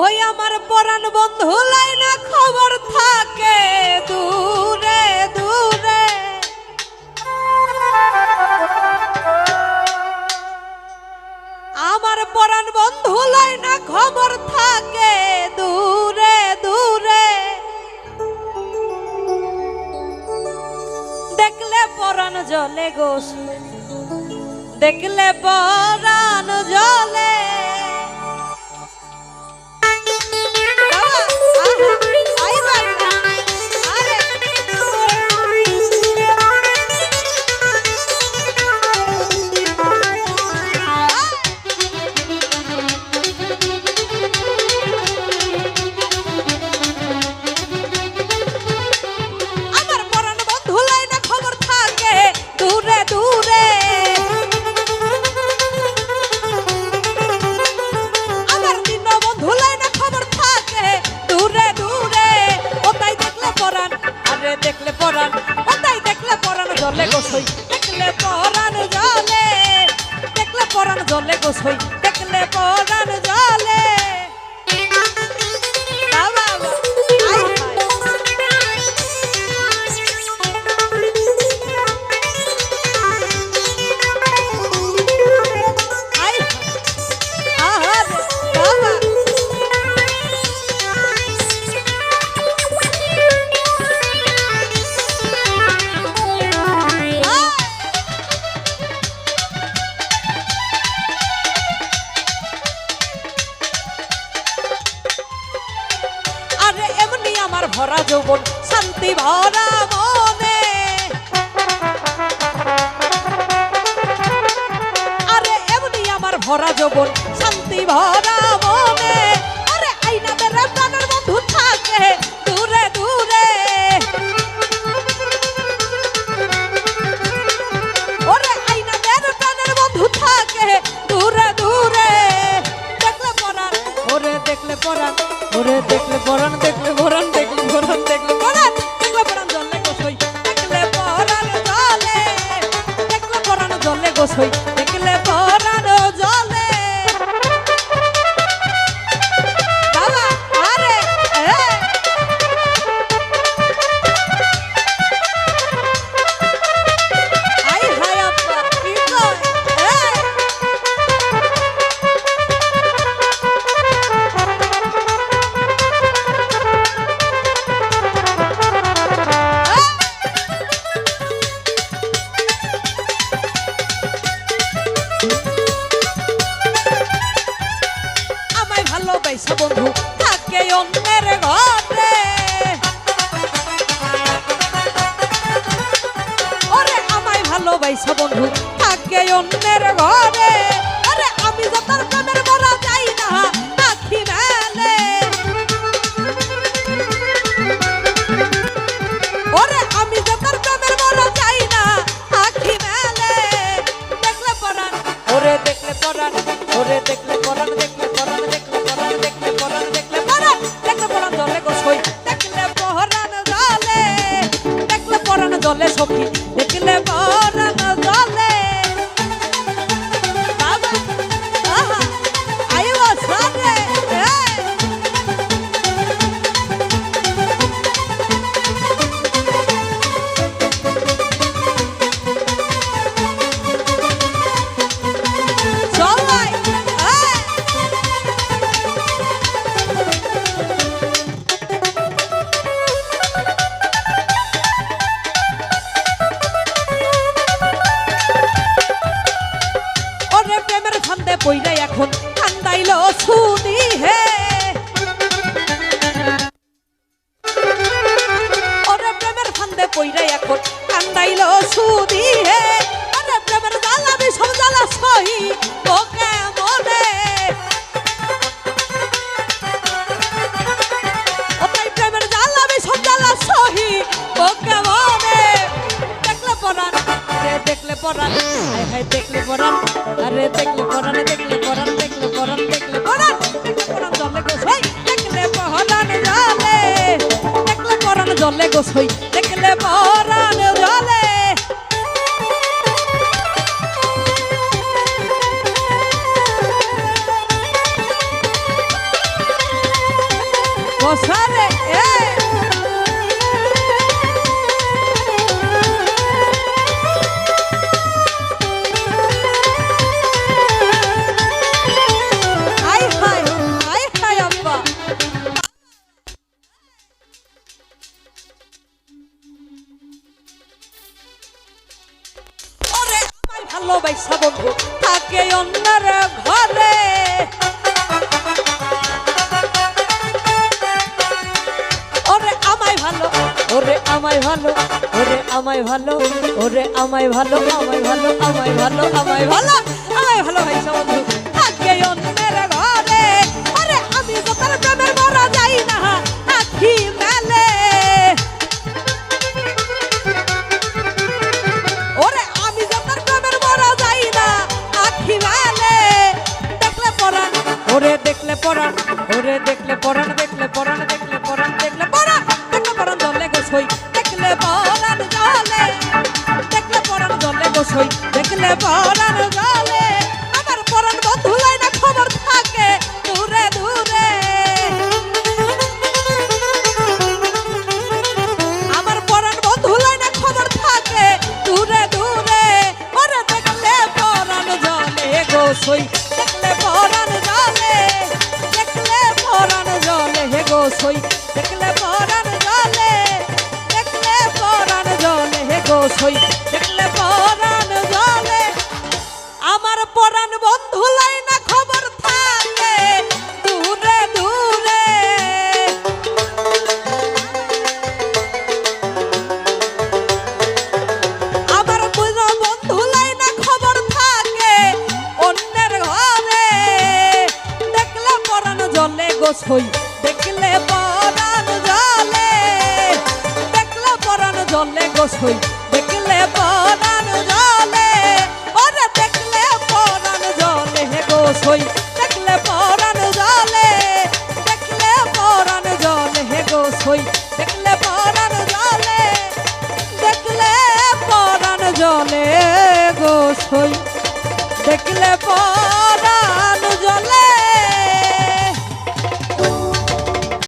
ওই আমার পরাণ বন্ধু, লাইনা খবর থাকে দূরে দূরে। আমার পরাণ বন্ধু, লাইনা খবর থাকে দূরে দূরে। দেখলে পরাণ জলে গোস দেখলে পরাণ পরাণ জলে গোসই। দেখলে পরাণ জলে শান্তি ভরা মনে। আরে এমনি আমার ভরা যৌবন শান্তি ভরা ভালোবাসা বন্ধু থাকে অন্যের ঘরে। কান্দাইল সুদি হে। ওরে প্রেমের ফান্দে পইরা এখন কান্দাইল সুদি হে। ওরে প্রেমের জ্বালা বিষম সহি ওকে মনে। ওটাই প্রেমের জ্বালা বিষম সহি ওকে মনে। দেখলে আরে দেখলে পরাণ, হায় হায় দেখলে পরাণ, আরে দেখলে পরাণ, দেখলে পরাণ দেখলে পরাণ দেখলে পরাণ জলে গোসই, দেখলে পরাণ জলে, দেখলে পরাণ জলে গোসই, দেখলে পরাণ জলে। বসারে এ! ভালোবাসা বন্ধু, থাকে অন্যের ঘরে। ওরে আমায় ভালো, ওরে আমায় ভালো, ওরে আমায় ভালো, ওরে আমায় ভালো আমায় ভালো আমায় ভালো আমায় ভালো আমায় ভালো ভাইসা বন্ধু। দেখলে পরাণ দেখলে পরাণ দেখলে পরাণ দেখলে পরাণ দেখলে পরাণ জলে গোসই দেখলে পরাণ জলে, দেখলে পরাণ জলে গোসই দেখলে পরাণ জলে। আমার পরাণ বন্ধু না, খবর থাকে দূরে দূরে। আমার পরাণ বন্ধু লাইনে খবর থাকে দূরে দূরে। ওরে দেখলে পরাণ জলে গো সই দেখলে পরাণ জলে দেখলে পরাণ জলে হে গো সই। জলে গোসই দেখলে পরাণ জলে, ওরে দেখলে পরাণ জলে হে গোসই দেখলে পরাণ জলে, দেখলে পরাণ জলে হে গোসই দেখলে পরাণ জলে, দেখলে পরাণ জলে গোসই দেখলে পরাণ